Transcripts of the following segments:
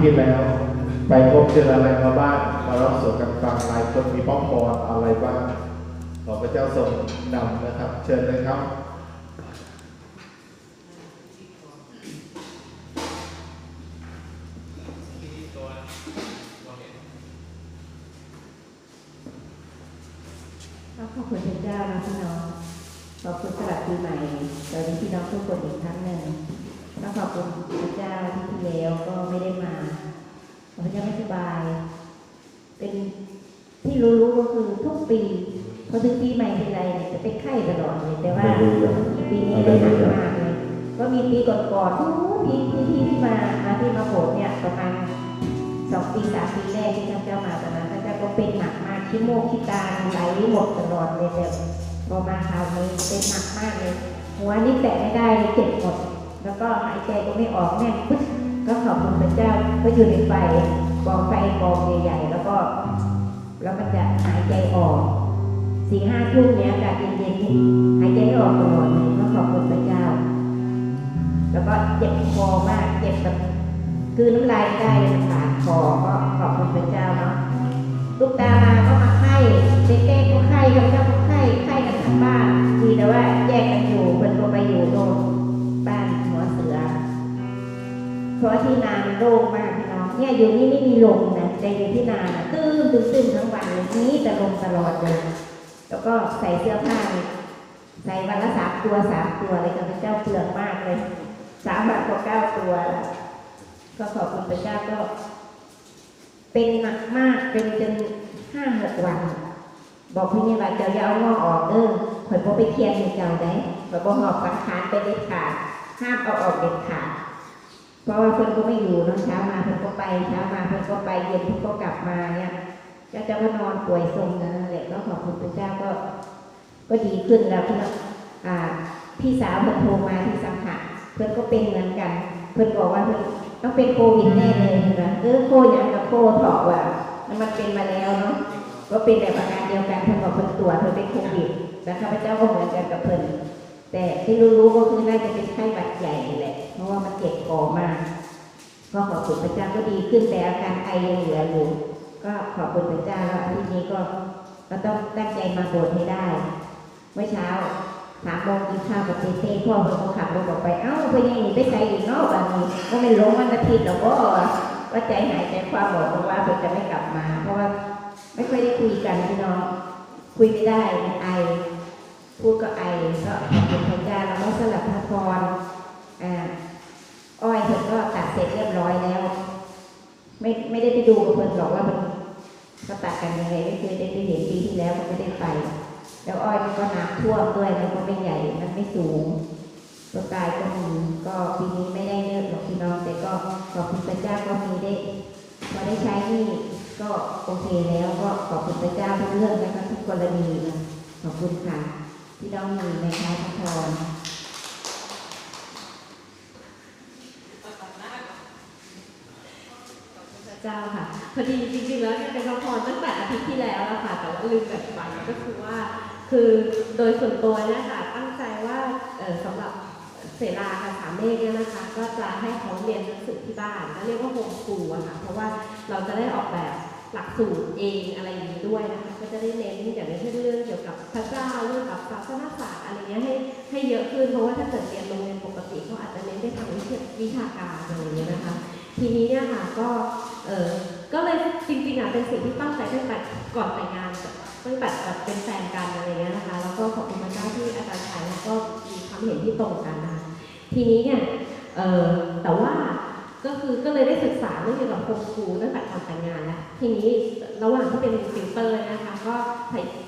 ได้มาอาที่แล้ว ไปพบเจออะไรมาบ้างมารับส่วนกันฟังหลายคนมีป้องพรอะไรบ้างขอพระเจ้าทรงนำนะครับ เชิญเลยครับขอบคุณพระเจ้านะพี่น้องขอบคุณสำหรับปีใหม่สวัสดีพี่น้องทุกคนอีกครั้งหนึ่ง ก็ขอบคุณพระเจ้าที่ที่แล้วก็ไม่ได้มาพระเจ้าไม่สบาย เป็นที่รู้ๆก็คือทุกปีพอถึงปีใหม่ทีไรเนี่ยจะเป็นไข้ตลอดเลยแต่ว่าปีนี้ได้หนักมากเลยก็มีปีก่อนๆทุกปีที่ที่ที่มามาที่มาโบสถ์เนี่ยประมาณสองปีสามปีแรกที่ท่านเจ้ามาตอนนั้นท่านเจ้าก็เป็นหนักมากขี้โมกขี้ตาไหลหมดตลอดเลยแต่พอมาคราวนี้เป็นหนักมากเลยหัวนี่แตะไม่ได้เลยเจ็บหมด แล้วก็หายใจก็ไม่ออกแน่นปึ๊ดก็ขอบคุณพระเจ้าก็อยู่ในไฟกองไฟกองใหญ่ๆแล้วก็แล้วมันจะหายใจออกสี่ห้าทุ่มเนี้ยอากาศเย็นๆหายใจไม่ออกตลอดเลยก็ขอบคุณพระเจ้า แล้วก็เจ็บคอมากเจ็บแบบคือน้ำลายได้เลยผ่าคอก็ขอบคุณพระเจ้าเนาะลูกตามาก็มาไข้เด็กแก้ก็ไข้กับเจ้าก็ไข้ไข้กันทั้งบ้านทีแต่ว่าแยกกันอยู่เพิ่นก็ไปอยู่โน่น ราะที่นานโล่งมากพี่น้องเนี่ยอยู่นี่ไม่มีลมนะแต่อยู่ที่นานะตื้มตื้มตื้มทั้งวันเลยนี่แต่ลมตลอดเลยแล้วก็ใส่เสื้อผ้าใส่วันละสามตัวสามตัวเลยกับพระเจ้าเปลืองมากเลยสามบาทก็เก้าตัวละก็ขอบคุณพระเจ้าก็ เป็นหนักมากเป็นจนห้าหกวัน บอกพี่นี่ว่าเจ้าอย่าเอางอออกเด้อข่อยบ่ไปเคลียร์ให้เจ้าได้ข่อยบ่หอบสังขารไปเด็ดขาดห้ามเอาออกเด็ดขาด เพราะว่าเพิ่อนก็ไม่อยู่นะเช้ามาเพิ่อนก็ไปเช้ามาเพิ่อนก็ไปเย็นเพิ่อนก็กลับมาเนี่ยเจ้าจะว่านอนป่วยทรงนั่นแหละก็ขอบคุณพระเจ้าก็ ก็ดีขึ้นแล้วพี่องอ่าพี่สาวเพิ่นโทรมาที่สังขะเพิ่อนก็เป็นเหมือนกัน เพิ่อนบอกว่าเพิ่อนต้องเป็นโควิดแน่เลยนะเออโคอย่างกับโคถอกว่ามันเป็นมาแล้วเนาะก็เป็นแบบอาการเดียวกันเพิ่นบอกเพิ่นตรวจเพิ่นเป็นโควิดแล้วข้าพเจ้าก็เหมือนกันกับเพิ่อน แต่ที่รู้ๆก็คือน่าจะเป็นไข้หวัดใหญ่แหละ เพราะว่ามันเจ็บคอมากก็ขอบคุณพระเจ้าก็ดีขึ้นแต่อาการไอยังเหลืออยู่ก็ขอบคุณพระเจ้าแล้วที่นี้ก็ก็ต้องตั้งใจมาโบสถ์ให้ได้ เมื่อเช้าสามโมงกินข้าวกับเต้เต้พ่อเพิ่นก็ขับรถออกไปเอ้าไปยังมีไปใส่อีกเนอกอันนี้ก็ไม่ลงวันอาทิตย์หรอกก็ว่าใจหายใจความบอกเพิ่นว่าเพิ่นจะไม่กลับมา เพราะว่าไม่ค่อยได้คุยกันพี่น้องคุยไม่ได้ไอ พูดก็ไอก็ขอบคุณพระเจ้าแล้วก็สลับพระพรอ่าอ้อยเพิ่นก็ตัดเสร็จเรียบร้อยแล้ว ไม่ไม่ได้ไปดูกับเพิ่อนหรอกว่ามันก็ตัดกันยังไงไม่เคยได้ไปเห็นปีที่แล้วมันไม่ได้ไปแล้วอ้อยมันก็น้ำท่วมด้วยมันก็ไม่ใหญ่มันไม่สูงตัวกายก็มีก็ปีนี้ไม่ได้เยอะหรอกพี่น้องแต่ก็ขอบคุณพระเจ้าก็มีได้พอได้ใช้นี่ก็โอเคแล้วก็ขอบคุณพระเจ้าทุกเรื่องนะคะทุกกรณีขอบคุณค่ะ พี่น้องมีไหมคะพระพรพระเจ้าค่ะ พอดีจริงๆแล้วเนี่ยเป็นพระพรตั้งแต่อาทิตย์ที่แล้วแล้วค่ะ แต่ว่าลืมแบ่งปันก็คือว่า คือโดยส่วนตัวเนี่ยค่ะ ตั้งใจว่าเอ่อสำหรับเสลาค่ะสามเมฆเนี่ยนะคะ ก็จะให้เขาเรียนหนังสือที่บ้านและเรียกว่าโฮมสกูลอะค่ะ เพราะว่าเราจะได้ออกแบบ หลักสูตรเองอะไรอย่างนี้ด้วยนะคะก็จะได้เน้นอย่างเช่นเรื่องเกี่ยวกับพระเจ้าเรื่องกับศาสนาศาสตร์อะไรเงี้ยให้ให้เยอะขึ้นเพราะว่าถ้าเกิดเรียนโรงเรียนปกติเขาอาจจะเน้นไปทางวิชาการอะไรอย่างเงี้ยนะคะ ทีนี้เนี่ยค่ะก็เออก็เลยจริงๆอะเป็นสิ่งที่ตั้งใจตั้งแต่ก่อนแต่งงานตั้งแต่แบบเป็นแฟนกันอะไรเงี้ยนะคะแล้วก็ขอบคุณพระเจ้าที่อาจารย์ชายแล้วก็มีความเห็นที่ตรงกันนะคะทีนี้เนี่ยเออแต่ว่า ก็คือก็เลยได้ศึกษาเรื่องเกี่ยวกับโฮมสกูลตั้งแต่ก่อนแต่งงานแล้วทีนี้ระหว่างที่เป็นติวเตอร์นะคะ ก็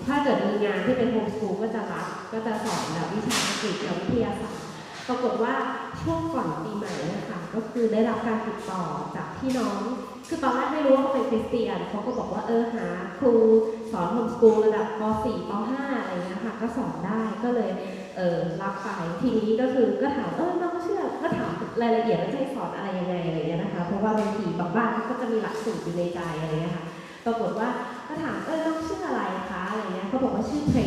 ถ้าเกิดมีงานที่เป็นโฮมสกูลก็จะรับก็จะสอนแบบวิชาอังกฤษกับวิทยาศาสตร์ปรากฏว่าช่วงก่อนปีใหม่นะคะก็คือได้รับการติดต่อจากพี่น้อง คือตอนแรกไม่รู้ว่าเขาเป็นคริสเตียนเขาก็บอกว่าเออหาครูสอนโฮมสกูลระดับป .4 ป .5 อะไรเงี้ยค่ะก็สอนได้ก็เลย เออรับไปทีนี้ก็คือก็ถามเออน้องเชื่อก็ถามรายละเอียดว่าจะให้สอนอะไรยังไงอะไรเงี้ยนะคะ เพราะว่าบางทีบางบ้านก็จะมีหลักสูตรอยู่ในใจอะไรเงี้ยค่ะปรากฏว่าก็ถามเออน้องชื่ออะไรคะอะไรเงี้ยเขาบอกว่าชื่อเทร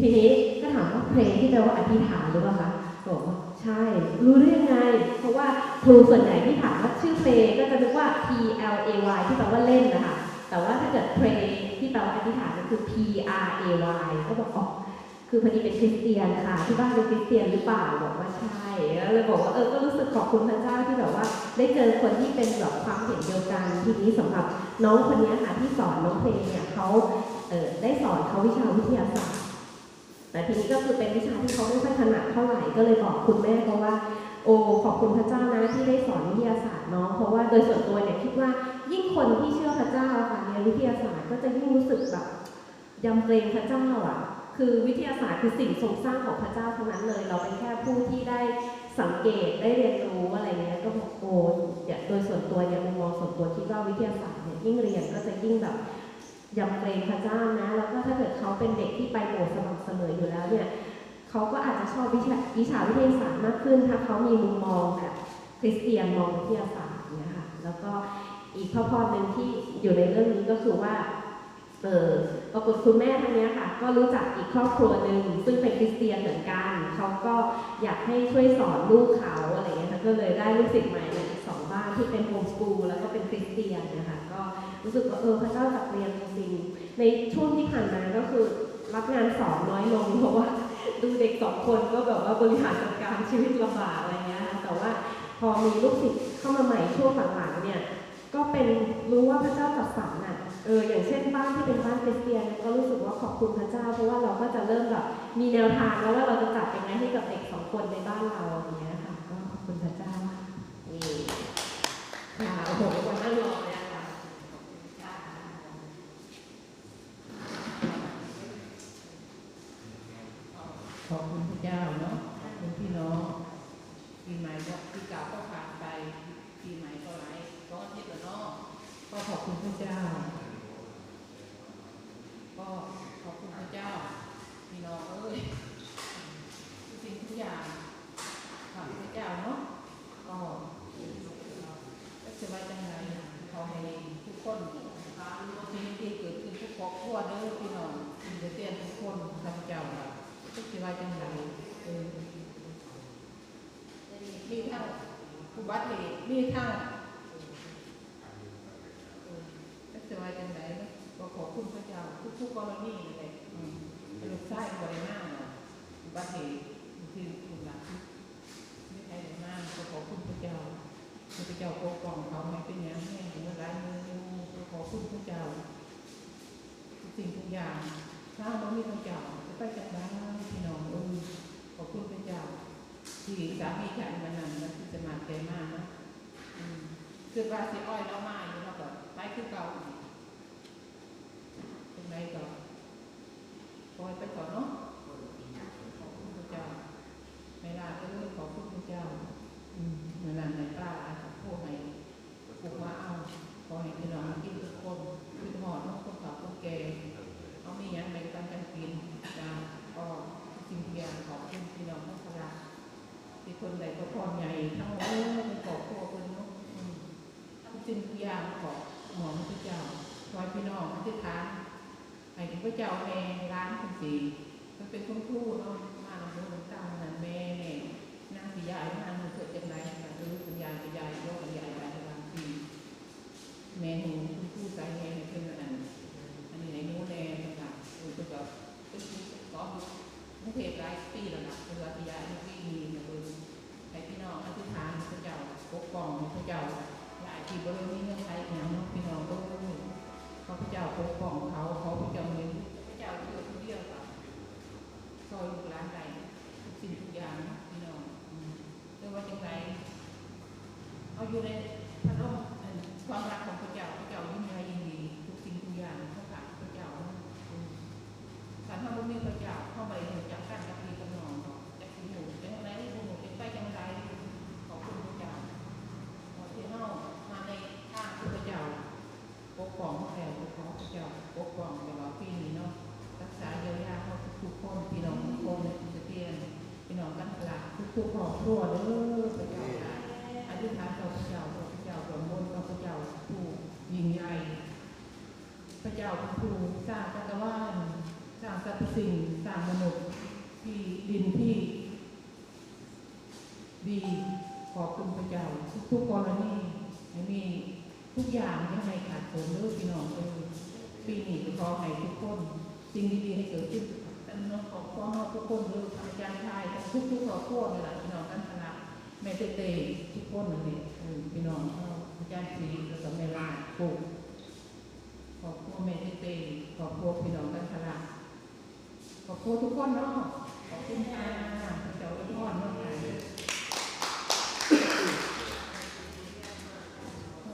ทีนี้ก็ถามว่าเพลงที่แปลว่าอธิษฐานหรือเปล่าคะบอกว่าใช่ รู้ได้ยังไง เพราะว่าครูส่วนใหญ่ที่ถามว่าชื่อเพลงก็จะนึกว่า P L A Y ที่แปลว่าเล่นนะคะแต่ว่าถ้าเกิดเพลงที่แปลว่าอธิษฐานก็คือ P R A Y ก็บอกอ๋อ คือพอดีเป็นคริสเตียนค่ะที่บ้านเป็นคริสเตียนหรือเปล่าบอกว่าใช่แล้วเลยบอกว่าเออก็รู้สึกขอบคุณพระเจ้าที่แบบว่า ได้เจอคนที่เป็นแบบความเห็นเดียวกันทีนี้สำหรับน้องคนนี้ค่ะที่สอนน้องเพลงเนี่ยเขาเออได้สอนเขาวิชาวิทยาศาสตร์แต่ทีนี้ก็คือเป็นวิชาที่เขาไม่ค่อยถนัดเท่าไหร่ก็เลยบอกคุณแม่เขาว่า โอ้ขอบคุณพระเจ้านะที่ได้สอนวิทยาศาสตร์น้องเพราะว่าโดยส่วนตัวเนี่ยคิดว่ายิ่งคนที่เชื่อพระเจ้าค่ะเรียนวิทยาศาสตร์ก็จะยิ่งรู้สึกแบบยำเกรงพระเจ้าอะ คือวิทยาศาสตร์คือสิ่งทรงสร้างของพระเจ้าทั้งนั้นเลย เราเป็นแค่ผู้ที่ได้สังเกตได้เรียนรู้อะไรเงี้ยก็บอกโอ้เนี่ยโดยส่วนตัวเนี่ยมุมมองส่วนตัวคิดว่าวิทยาศาสตร์เนี่ยยิ่งเรียนก็จะยิ่งแบบยำเกรงพระเจ้านะ แล้วก็ถ้าเกิดเขาเป็นเด็กที่ไปโบสถ์สม่ำเสมออยู่แล้วเนี่ยเขาก็อาจจะชอบวิชาวิชาวิทยาศาสตร์มากขึ้น ถ้าเขามีมุมมองแบบคริสเตียนมองวิทยาศาสตร์เนี่ยค่ะแล้วก็อีกข้อพอหนึ่งที่อยู่ในเรื่องนี้ก็คือว่า เออปรากฏคุณแม่ท่านเนี้ยค่ะ ก็รู้จักอีกครอบครัวหนึ่งซึ่งเป็นคริสเตียนเหมือนกันเขาก็อยากให้ช่วยสอนลูกเขาอะไรเงี้ยก็เลยได้ลูกศิษย์ใหม่อีกสองบ้านที่เป็นโฮมสกูลแล้วก็เป็นคริสเตียนนะคะก็รู้สึกว่าเออพระเจ้าจัดเรียนจริงๆในช่วงที่ผ่านมาก็คือรับงานสอนน้อยลงเพราะว่าดูเด็กสองคนก็แบบว่าบริหารจัดการชีวิตลำบากอะไรเงี้ยค่ะแต่ว่าพอมีลูกศิษย์เข้ามาใหม่ช่วงหลังๆเนี่ยก็เป็นรู้ว่าพระเจ้าจัดสรรน่ะ เอออย่างเช่นบ้านที่เป็นบ้านคริสเตียนก็รู้สึกว่าขอบคุณพระเจ้า เพราะว่าเราก็จะเริ่มแบบมีแนวทางแล้วว่าเราจะจัดยังไงให้กับเด็กสองคนในบ้านเราอย่างเงี้ยค่ะ ก็ขอบคุณพระเจ้าค่ะนี่ค่ะโอ้โหวันนั่งรอเลยอะค่ะ ขอบคุณพระเจ้าเนาะขอบคุณพี่น้องปีใหม่ก็ปีเก่าก็ผ่านไปปีใหม่ก็ไหลก็อาทิตย์ละเนาะก็ขอบคุณพระเจ้า ก็ขอบคุณพระเจ้าพี่น้องเอ้ยทุกสิ่งทุกอย่างขอบคุณพระเจ้าเนาะก็ก็จะไว้จังไงขอให้ทุกคนสิ่งที่เกิดขึ้นทุกคร อบครัวเด้อพี่น้องสิ่งที่เตือนทุกคนข้าพเจ้าค่ะก็คิดว่าจังไรเออมีทั้งอุบัติเหตุมีทั้งเออก็จะว่าจังไรเนาะก็ขอบคุณพระเจ้าทุกๆกกรณีเลยอืมลูกชายบริมาเนาะอุบัติเหตุที่ลูกหลานไม่ใช่บริมาก็ขอบคุณพระเจ้าพระเจ้าปกป้องเขาไม่เป็นอย่างแม่เมื่อไรมืออยู่ก็ขอบคุณพระเจ้า สิ่งทุกอย่างถ้าเรามีพระเจ้าจะไปจากบ้านพี่น้องเออขอบคุณพระเจ้าที่สามีฉันมันนั้นนะที่จะมาเกมากนะคือว่าสิอ้อยเรามาอยู่เราก็ไปคือเก่าเป็นไรก็ปล่อยไปก่อนเนาะขอบคุณพระเจ้าไม่ลาก็เลยขอบคุณพระเจ้าอืมเมื่อนั้นในป้าอาจจะพูดให้ปลูกว่าเอาขอให้พี่น้องกินทุกคนคือหอดน้องคนเก่าคนแก่ เขามีอย่างไรก็ตั้งใจกินจะก็จริงๆอย่างขอบคุณพี่น้องทั้งคณะที่ คนใดก็พรใหญ่ทั้งหมดเป็นขอบครัวคนนาะอืมทุกสิ่งทุกอย่างขอหมอพระเจ้าคอยพี่น้องอธิษฐานให้พระเจ้าแม่ร้านเป็นสีมันเป็นคุณครูเนาะมาหลวงพ่อหลวงตานั่นแม่เนี่ยนางสียายนางมันเกิดจากไหนนะหรือคุณยายกับยายโยกกับยายยายบางทีแม่หนูคุณครูใจแม่ให้เป็นอันอันนี้ในนู้นแน่ต่างๆเออก็แบบก็คือก็มุกเหตุหลายปีแล้วนะเวลาที่ยายไม่มี พี่น้องอธิษฐานพระเจ้าปกป้องพระเจ้าหลายที่บริเวณเงื่อนไขอย่างเนาะพี่น้องก็ขอพระเจ้าปกป้องเขาเขอพระเจ้าเงินพระเจ้าเชื่อผู้เดียวกับซอยลูกหลานใดทุกสิ่งทุกอย่างนะพี่น้องเรียกว่าจังไรเอาอยู่ในพระร่มความรักของพระเจ้าพระเจ้ายิ่งใหญ่ ทุกๆครอบครัวเด้อพระเจ้าอธิษฐานต่อพระเจ้าต่อพระเจ้าต่อมนต์ต่อพระเจ้าผู้ยิ่งใหญ่พระเจ้าผู้สร้างจักรวาลสร้างสรรพสิ่งสร้างมนุษย์ที่ดินที่ดีขอบคุณพระเจ้าทุกทุกกรณีให้มีทุกอย่างยังไม่ขาดสนเด้อพี่น้องเอ้ยปีนี้ก็ขอให้ทุกคนสิ่งดีๆให้เกิดขึ้นแต่น้องขอขอทุกคนเด้ออาจารย์ชายทุกทุกๆครอบครัวนี่แหละพี่น้อง ม่เต้เต้ทุกคนนั่นเองพี่น้องเขาอาจารย์สีแล้วก็แม่ลาปลูกขอบคุณแม่เต้เต้ขอบคุณพี่น้องกันคณะขอบคุณทุกคนเนาะขอบคุณค่ะพระเจ้าอวยพรเนาะค่ะ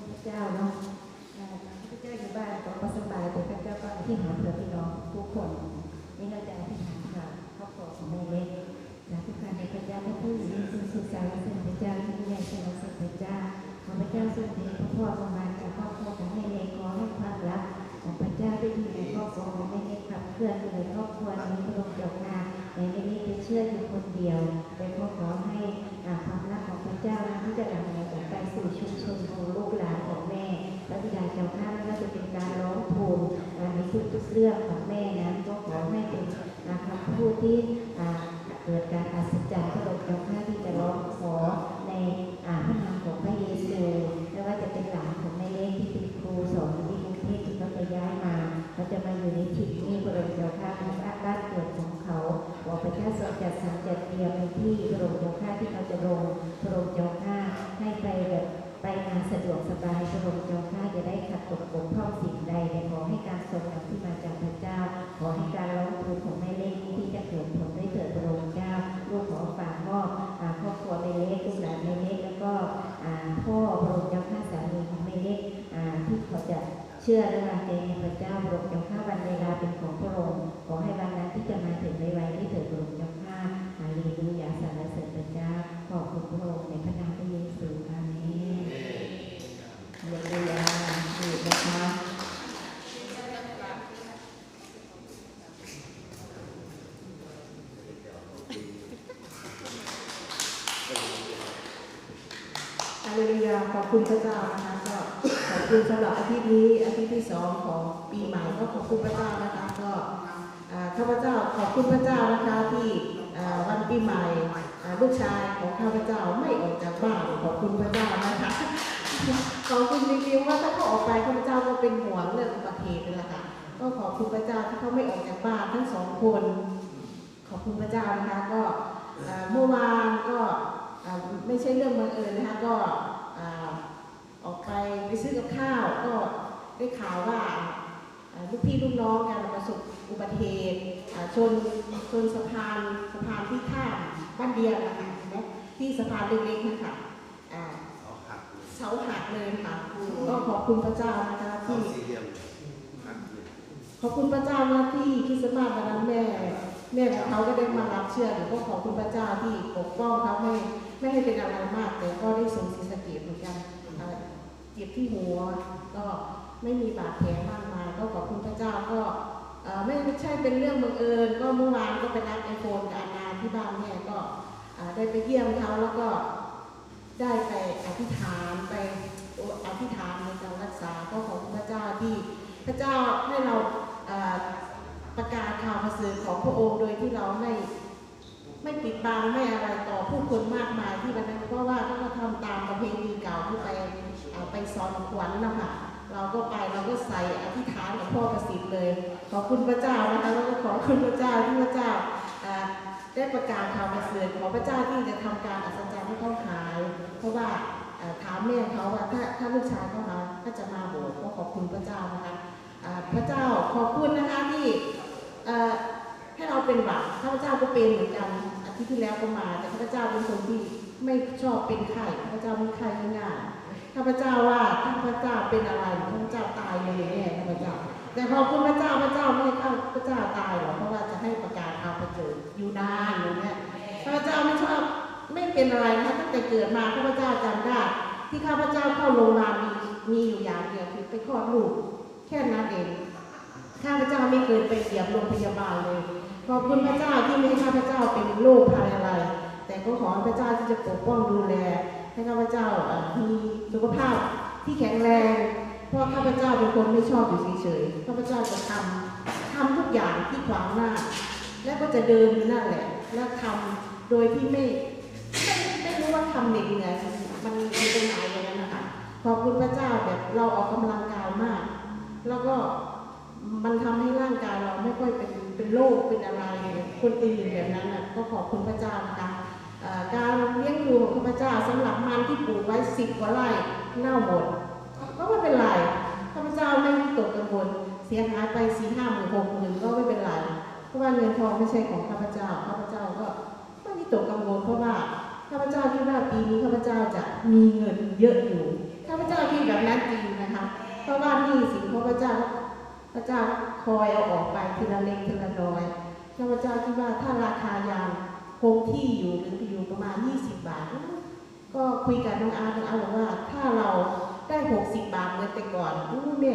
พระเจ้าเนาะพระเจ้าอยู่บ้านก็ก็สบายแต่พระเจ้าก็อธิษฐาเผื่อพี่น้องทุกคนนี่เราจะอธิษฐานค่ะครอบครัวของแม่เล็กและทุกการในพระเจ้าพระผู้ยิ่งสูงสุดสาร เจ้าที่ใหญ่สารเสริญพระเจ้าขอพระเจ้าทรงเทพระพรประมาณกับครอบครัวของแม่เล็กขอให้ความรักของพระเจ้าได้อยู่ในครอบครัวของแม่เล็กขับเคลื่อนในครอบครัวนี้พระองค์เจ้าในแม่เล็กเป็นเชื่ออยู่คนเดียวแต่ก็ขอให้ความรักของพระเจ้าที่จะนำเราออกไปสู่ชุมชนของลูกหลานของแม่พระบิดาเจ้าข้าไม่ว่าจะเป็นการร้องทูลในทุกๆเรื่องของแม่นั้นก็ขอให้เป็นคำพูดที่เกิดการอัศจรรย์พระองค์ คุณพระเจ้านะคะก็ขอบคุณสำหรับอาทิตย์นี้อาทิตย์ที่สองของปีใหม่ก็ขอบคุณพระเจ้านะคะก็ข้าพเจ้าขอบคุณพระเจ้านะคะที่วันปีใหม่ลูกชายของข้าพเจ้าไม่ออกจากบ้านขอบคุณพระเจ้านะคะขอบคุณจริงๆว่าถ้าเขาออกไปข้าพเจ้าก็เป็นห่วงเรื่องอุบัติเหตุนั่แหละค่ะก็ขอบคุณพระเจ้าที่เขาไม่ออกจากบ้านทั้งสองคน ขอบคุณพระเจ้านะคะก็เมื่อวานก็ไม่ใช่เรื่องบังเอิญนะคะก็ ออกไปไปซื้อกับข้าวก็ได้ข่าวว่าอ่าลูกพี่ลูกน้องกันประสบอุบัติเหตุอ่าชนชนสะพานสะพานที่ข้ามบ้านเดียวนะคะเห็นไหมที่สะพานเล็กๆนะคะอ่าเสาหักเลยค่ะก็ขอบคุณพระเจ้านะคะที่ขอบคุณพระเจ้าว่าที่คริสต์มาสวันนั้นแม่แม่ของเขาก็ได้มารับเชื่อหรือก็ขอบคุณพระเจ้าที่ปกป้องเขาไม่ไม่ให้เป็นอะไรมากแต่ก็ได้ส่งศรีสะเกดเหมือนกันอ่า เจ็บที่หัว ก็ไม่มีบาดแผลมากมาย ก็ขอบคุณพระเจ้าก็ไม่ไม่ใช่เป็นเรื่องบังเอิญ ก็เมื่อวานก็ไปรับไอโฟนกับอานาที่บ้านแม่ก็ได้ไปเยี่ยมเขาแล้วก็ได้ไปอธิษฐานไปอธิษฐานในการรักษาก็ขอบคุณพระเจ้าที่พระเจ้าให้เราประกาศข่าวประเสริฐของพระองค์โดยที่เราไม่ไม่ปิดบังไม่อะไรต่อผู้คนมากมายที่วันนั้นเพราะว่าเขาก็ทำตามประเพณีเก่าที่ไป ไปสอนขวัญนะคะเราก็ไปเราก็ใส่อธิษฐานกับพ่อประสิทธิ์เลย ขอบคุณพระเจ้านะคะแล้วก็ขอบคุณพระเจ้าที่พระเจ้าได้ประกาศข่าวประเสริฐขอพระเจ้าที่จะทำการอัศจรรย์ให้เขาหาย เพราะว่าถามแม่เขาว่าถ้าถ้าลูกชายเขามาก็จะมาโบสถ์ก็ขอบคุณพระเจ้านะคะพระเจ้าขอบคุณนะคะที่ให้เราเป็นหวัดข้าพเจ้าก็เป็นเหมือนกันอาทิตย์ที่แล้วก็มา แต่ข้าพเจ้าเป็นคนที่ไม่ชอบเป็นไข้ข้าพเจ้าเป็นไข้ง่าย ข้าพเจ้าว่าถ้าพเจ้าเป็นอะไรข้าพเจ้าตายเลยแน่ข้าพเจ้า แต่ขอบคุณพระเจ้าพระเจ้าไม่ให้ข้าพเจ้าตายหรอกเพราะว่าจะให้ประกาศข่าวประเสริฐอยู่นานอย่างเงี้ยข้าพเจ้าไม่ชอบไม่เป็นอะไรนะตั้งแต่เกิดมาข้าพเจ้าจำได้ ที่ข้าพเจ้าเข้าโรงพยาบาลมีมีอยู่อย่างเดียวคือไปคลอดลูกแค่นั้นเองข้าพเจ้าไม่เคยไปเหยียบโรงพยาบาลเลยขอบคุณพระเจ้าที่ไม่ให้ข้าพเจ้าเป็นโรคภัยอะไร แต่ก็ขอพระเจ้าที่จะปกป้องดูแล ให้ข้าพเจ้ามีสุขภาพที่แข็งแรงเพราะข้าพเจ้าเป็นคนไม่ชอบอยู่เฉยๆข้าพเจ้าจะทำททำทุกอย่างที่ขวางหน้า แล้วก็จะเดินนั่นแหละ แล้วทำโดยที่ไม่ไม่ไม่รู้ว่าทำเหน็ดเหนื่อยมันมีตรงไหนอย่างนั้นนะคะขอบคุณพระเจ้าแบบเราออกกำลังกายมาก แล้วก็มันทำให้ร่างกายเราไม่ค่อยเป็นเป็นโรคเป็นอะไรคนอื่นแบบนั้นน่ะก็ขอบคุณพระเจ้านะคะ การเลี้ยงดูของพระเจ้าสำหรับมันที่ปลูกไว้สิบกว่าไร่เน่าหมดก็ไม่เป็นไรข้าพเจ้าไม่ตกกังวลเสียหายไปสี่ห้าหมื่นหกหมื่นก็ไม่เป็นไรเพราะว่าเงินทองไม่ใช่ของข้าพเจ้าข้าพเจ้าก็ไม่มีตกกังวลเพราะว่าข้าพเจ้าคิดว่าปีนี้ข้าพเจ้าจะมีเงินเยอะอยู่ข้าพเจ้าคิดแบบนั้นจริงนะคะเพราะว่านี่สินของพเจ้าพระเจ้าคอยเอาออกไปทีละเล็กทีละน้อยข้าพเจ้าคิดว่าถ้าราคายาง งที่อยู่หรืออยู่ประมาณ 20 บาท ก็คุยกับน้องอาร์น้องอาร์บอกว่า ถ้าเราได้ 60 บาทเหมือนแต่ก่อนอู้แม่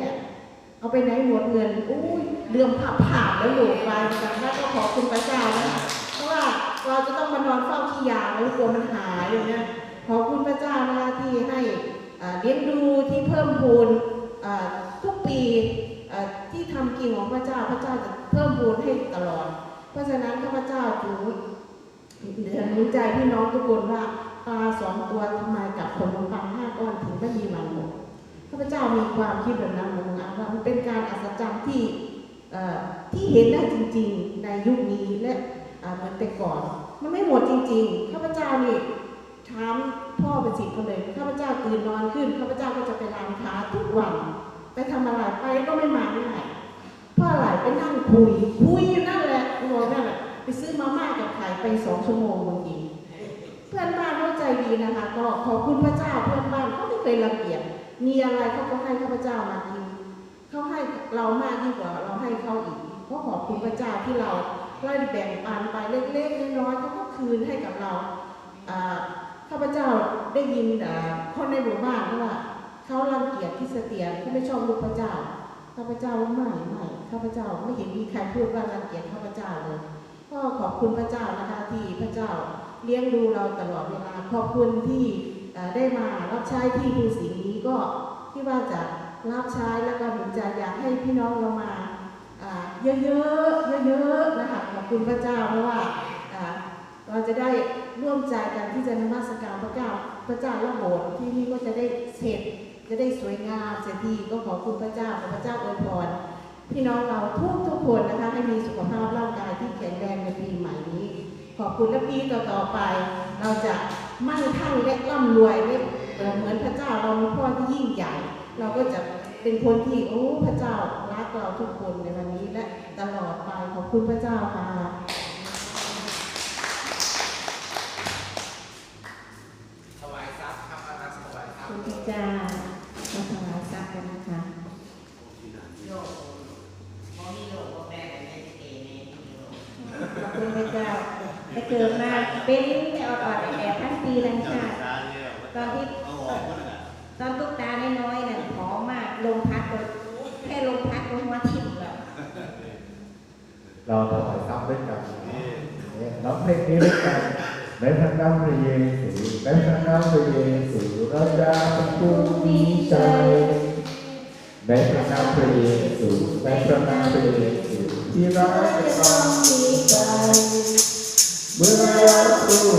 เอาไปไหนหมดเงินอู้ยเรื่องผับผ่าแล้วหลงไปแต่ว่าก็ขอบคุณพระเจ้านะเพราะว่าเราจะต้องมานอนเฝ้าขี้ยาแล้วกลัวมันหายอย่างเงี้ยขอบคุณพระเจ้านะคะที่ให้เลี้ยงดูที่เพิ่มพูนทุกปีที่ทำกินของพระเจ้าพระเจ้าจะเพิ่มพูนให้ตลอด เพราะฉะนั้นข้าพเจ้าถือ เดี๋ยวรู้ใจพี่น้องทุกคนว่าปลาสองตัวทำไมกับขนมปังห้าก้อนถึงไม่มีวันหมดข้าพเจ้ามีความคิดแบบนั้นเหมือนกันว่ามันเป็นการอัศจรรย์ที่ที่เห็นได้จริง ๆ ในยุคนี้และเหมือนแต่ก่อน มันไม่หมดจริงๆ ข้าพเจ้านี่ถามพ่อเป็นสิทธิ์เขาเลยข้าพเจ้าตื่นนอนขึ้นข้าพเจ้าก็จะไปร้านค้าทุกวันไปทำอะไรไปก็ไม่มาง่ายเพราะอะไรไปนั่งคุยคุยอยู่นั่นแหละบอกนั่นแหละ ซื้อมาม่ากับไข่ไปสองชั่วโมงบางทีเพื่อนบ้านเข้าใจดีนะคะ ก็ขอบคุณพระเจ้าเพื่อนบ้านเขาไม่เคยรังเกียจมีอะไรเขาก็ให้ข้าพเจ้ามากินเขาให้เรามากยิ่งกว่าเราให้เขาอีกก็ขอบคุณพระเจ้าที่เราได้แบ่งปันไปเล็กๆน้อยๆเขาก็คืนให้กับเราข้าพเจ้าได้ยินอ่คนในหมู่บ้านว่าเขารังเกียจคริสเตียนเขาไม่ชอบลูกพระเจ้าข้าพเจ้าว่าไม่ไม่ข้าพเจ้าไม่เห็นมีใครพูดว่ารังเกียจข้าพเจ้าเลย ก็ขอบคุณพระเจ้านะคะที่พระเจ้าเลี้ยงดูเราตลอดเวลาขอบคุณที่ได้มารับใช้ที่ภูสิงห์นี้ก็ที่ว่าจะรับใช้แล้วก็หนุนใจอยากให้พี่น้องเรามาเยอะๆเยอะๆนะคะขอบคุณพระเจ้าเพราะว่าเราจะได้ร่วมใจกันที่จะนมัสการพระเจ้าพระเจ้าและโบสถ์ที่นี่ก็จะได้เสร็จจะได้สวยงามเสียทีก็ขอบคุณพระเจ้าขอพระเจ้าอวยพรพี่น้องเราทุกทุกคนนะคะ ขอบคุณและปีต่อๆไป เราจะมั่งคั่งและร่ำรวยและเอ่อเหมือนพระเจ้าเรามีพ่อที่ยิ่งใหญ่ เราก็จะเป็นคนที่โอ้พระเจ้ารักเราทุกคนในวันนี้และตลอดไปขอบคุณพระเจ้าค่ะถวายทรัพย์ครับอาจารย์ถวายทรัพคุย์ณพระเจ้าเราถวายทรัพย์กันนะคะโยกพอมีโยกก็แปลกันในสเกในมีโยกขอบคุณพระเจ้า ได้เกิดมาเป็นแต่ออดๆแอบทั้งปีทั้งชาติตอนที่ตอนตุ๊กตาน้อยๆน่ะผอมมากลมพัดก็แค่ลมพัดก็หัวทิ่มแล้วเราถวายทรัพย์ด้วยกันนี่น้องเพลงนี้ด้วยกันในพระนามพระเยซูในพระนามพระเยซูเราจะเป็นผู้มีใจในพระนามพระเยซูในพระนามพระเยซูที่เราจะต้องมีใจ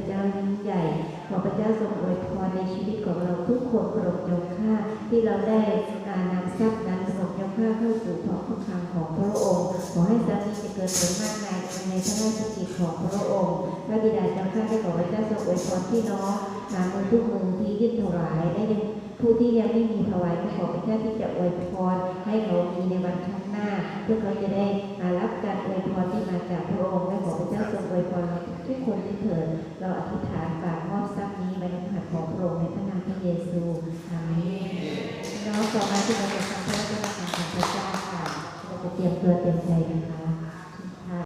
รรเสริญพระเจ้ายิ่งใหญ่ ขอพระเจ้าทรงอวยพรในชีวิตของเราทุกคนโปรดยกค่าที่เราได้การนำทรัพย์นั้นโปรดยกค่าเข้าสู่ของพระคลังของพระองค์ ขอให้ทรัพย์นี้จะเกิดผลมากมายในพระราชกิจของพระองค์ พระบิดาเจ้าข้าได้ขอพระเจ้าทรงอวยพรพี่น้องนามือทุกมุมที่ยื่นถวายได้ ผู้ที่ยังไม่มีถวายก็ขอพระเจ้าที่จะอวยพรให้เขามีในวันข้างหน้าเพื่อเขาจะได้มารับการอวยพรที่มาจากพระองค์และขอพระเจ้าทรงอวยพรเราทุกคนด้วยเถิดเราอธิษฐานฝากมอบทรัพย์นี้ไว้ในหัตถ์ของพระองค์ในพระนามพระเยซูอาเมนน้องต่อมาที่เราจะทำพระเจ้าของพระเจ้าค่ะเราจะเตรียมตัวเตรียมใจนะคะ